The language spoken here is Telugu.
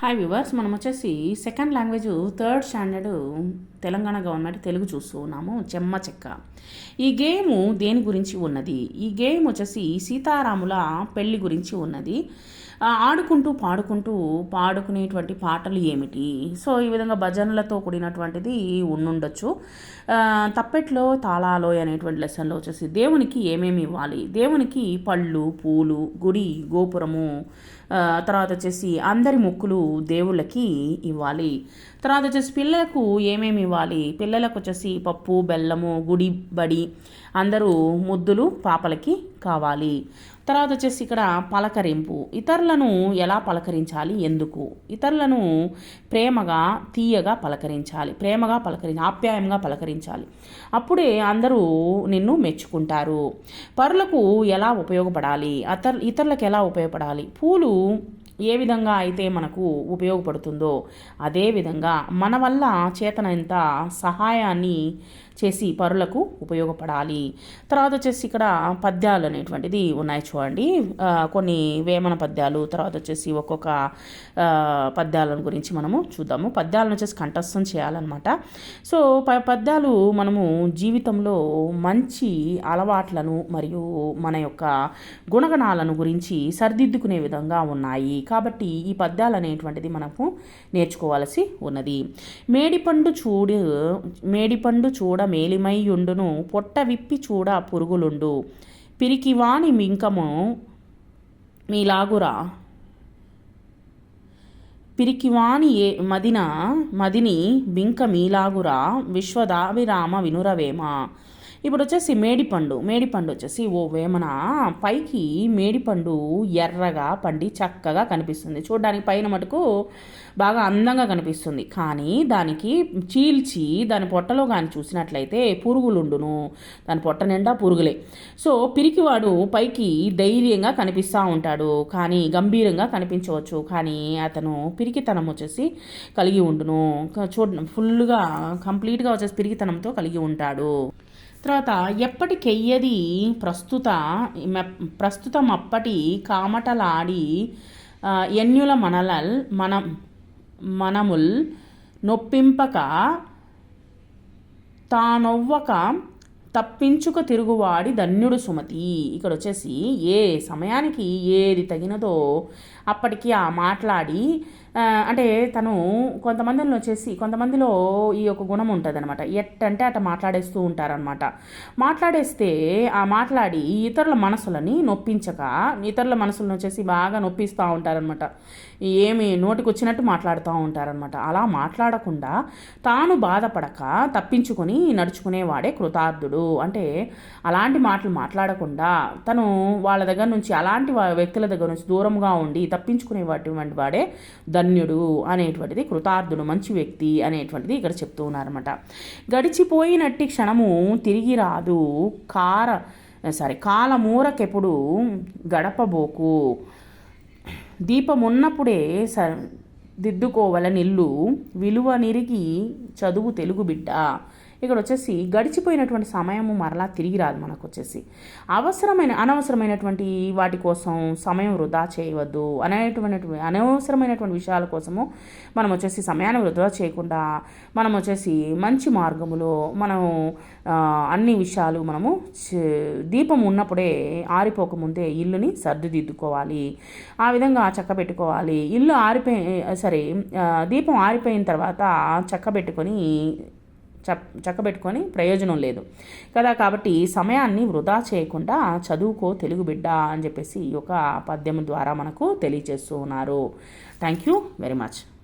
హాయ్ వివర్స్ మనం వచ్చేసి second language third standard Telangana government Telugu చూస్తూ ఉన్నాము చెమ్మ చెక్క. ఈ గేమ్ దేని గురించి ఉన్నది? ఈ గేమ్ వచ్చేసి సీతారాముల పెళ్ళి గురించి ఉన్నది. ఆడుకుంటూ పాడుకుంటూ పాడుకునేటువంటి పాటలు ఏమిటి? సో ఈ విధంగా భజనలతో కూడినటువంటిది ఉండుండొచ్చు తప్పెట్లో తాళాలో అనేటువంటి లెసన్లో వచ్చేసి దేవునికి ఏమేమి ఇవ్వాలి? దేవునికి పళ్ళు పూలు గుడి గోపురము తర్వాత వచ్చేసి అందరి మొక్కులు దేవుళ్ళకి ఇవ్వాలి. తర్వాత వచ్చేసి పిల్లలకు ఏమేమి ఇవ్వాలి? పిల్లలకు వచ్చేసి పప్పు బెల్లము గుడి బడి అందరూ ముద్దులు పాపలకి కావాలి. తర్వాత వచ్చేసి ఇక్కడ పలకరింపు. ఇతరులను ఎలా పలకరించాలి? ఎందుకు? ఇతరులను ప్రేమగా తీయగా పలకరించాలి. ప్రేమగా పలకరించి ఆప్యాయంగా పలకరించాలి. అప్పుడే అందరూ నిన్ను మెచ్చుకుంటారు. పరులకు ఎలా ఉపయోగపడాలి? అతర్ ఇతరులకు ఎలా ఉపయోగపడాలి? పూలు ఏ విధంగా అయితే మనకు ఉపయోగపడుతుందో అదేవిధంగా మన వల్ల చేతనంత సహాయాన్ని చేసి పరులకు ఉపయోగపడాలి. తర్వాత వచ్చేసి ఇక్కడ పద్యాలు అనేటువంటిది ఉన్నాయి చూడండి. కొన్ని వేమన పద్యాలు తర్వాత వచ్చేసి ఒక్కొక్క పద్యాలను గురించి మనము చూద్దాము. పద్యాలను వచ్చేసి కంఠస్థం చేయాలన్నమాట. సో ప పద్యాలు మనము జీవితంలో మంచి అలవాట్లను మరియు మన యొక్క గుణగణాలను గురించి సరిదిద్దుకునే విధంగా ఉన్నాయి. కాబట్టి ఈ పద్యాలు అనేటువంటిది మనకు నేర్చుకోవాల్సి ఉన్నది. మేడిపండు చూడు మేడిపండు చూడ మేలిమైయుండును పొట్ట విప్పి చూడ పురుగులుండు. పిరికివాని మింకము మీలాగురా. పిరికివాని ఏ మదిన మదిని బింక మీలాగురా విశ్వదావిరామ వినురవేమ. ఇప్పుడు వచ్చేసి మేడిపండు మేడిపండు వచ్చేసి ఓ వేమన పైకి మేడిపండు ఎర్రగా పండి చక్కగా కనిపిస్తుంది. చూడడానికి పైన మటుకు బాగా అందంగా కనిపిస్తుంది. కానీ దానికి చీల్చి దాని పొట్టలో కానీ చూసినట్లయితే పురుగులుండును. దాని పొట్ట నిండా పురుగులే. సో పిరికివాడు పైకి ధైర్యంగా కనిపిస్తూ ఉంటాడు. కానీ గంభీరంగా కనిపించవచ్చు. కానీ అతను పిరికితనం వచ్చేసి కలిగి ఉండును. చూడ ఫుల్గా కంప్లీట్గా వచ్చేసి పిరికితనంతో కలిగి ఉంటాడు. తర్వాత ఎప్పటికెయ్యది ప్రస్తుత మె- ప్రస్తుతం అప్పటి కామటలాడి ఎన్యుల మనలల్ మన మనముల్ నొప్పింపక తానొవ్వక తప్పించుక తిరుగువాడి ధన్యుడు సుమతి. ఇక్కడ వచ్చేసి ఏ సమయానికి ఏది తగినదో అప్పటికి ఆ మాట్లాడి అంటే తను కొంతమందిలో వచ్చేసి కొంతమందిలో ఈ యొక్క గుణం ఉంటుంది అనమాట ఎట్టంటే అట్ట మాట్లాడేస్తూ ఉంటారనమాట మాట్లాడేస్తే ఆ మాట్లాడి ఇతరుల మనసులని నొప్పించక ఇతరుల మనసులను వచ్చేసి బాగా నొప్పిస్తూ ఉంటారనమాట ఏమి నోటికొచ్చినట్టు మాట్లాడుతూ ఉంటారనమాట అలా మాట్లాడకుండా తాను బాధపడక తప్పించుకొని నడుచుకునేవాడే కృతార్థుడు. అంటే అలాంటి మాటలు మాట్లాడకుండా తను వాళ్ళ దగ్గర నుంచి అలాంటి వా- వ్యక్తుల దగ్గర నుంచి దూరంగా ఉండి తప్పించుకునేటువంటి వాడే ధన్యుడు అనేటువంటిది కృతార్థుడు మంచి వ్యక్తి అనేటువంటిది ఇక్కడ చెప్తూ ఉన్నారన్నమాట. గడిచిపోయినట్టి క్షణము తిరిగి రాదు. కార సారీ కాలమూరకెప్పుడు గడపబోకు. దీపమున్నప్పుడే స దిద్దుకోవలనిల్లు. విలువ నిరిగి చదువు తెలుగు బిడ్డ. ఇక్కడ వచ్చేసి గడిచిపోయినటువంటి సమయము మరలా తిరిగి రాదు మనకు వచ్చేసి. అవసరమైన అనవసరమైనటువంటి వాటి కోసం సమయం వృధా చేయవద్దు. అనేటువంటి అనవసరమైనటువంటి విషయాల కోసము మనం వచ్చేసి సమయాన్ని వృధా చేయకుండా మనం వచ్చేసి మంచి మార్గములో మనం అన్ని విషయాలు మనము చే- దీపం ఉన్నప్పుడే ఆరిపోకముందే ఇల్లుని సర్దిదిద్దుకోవాలి. ఆ విధంగా చక్క పెట్టుకోవాలి ఇల్లు ఆరిపోయి సరే దీపం ఆరిపోయిన తర్వాత చక్క పెట్టుకొని చక్కబెట్టుకొని ప్రయోజనం లేదు. కదా కాబట్టి సమయాన్ని వృధా చేయకుండా చదువుకో తెలుగు బిడ్డ అని చెప్పేసి ఈ యొక్క పద్యం ద్వారా మనకు తెలియజేస్తూ ఉన్నారు. Thank you very much.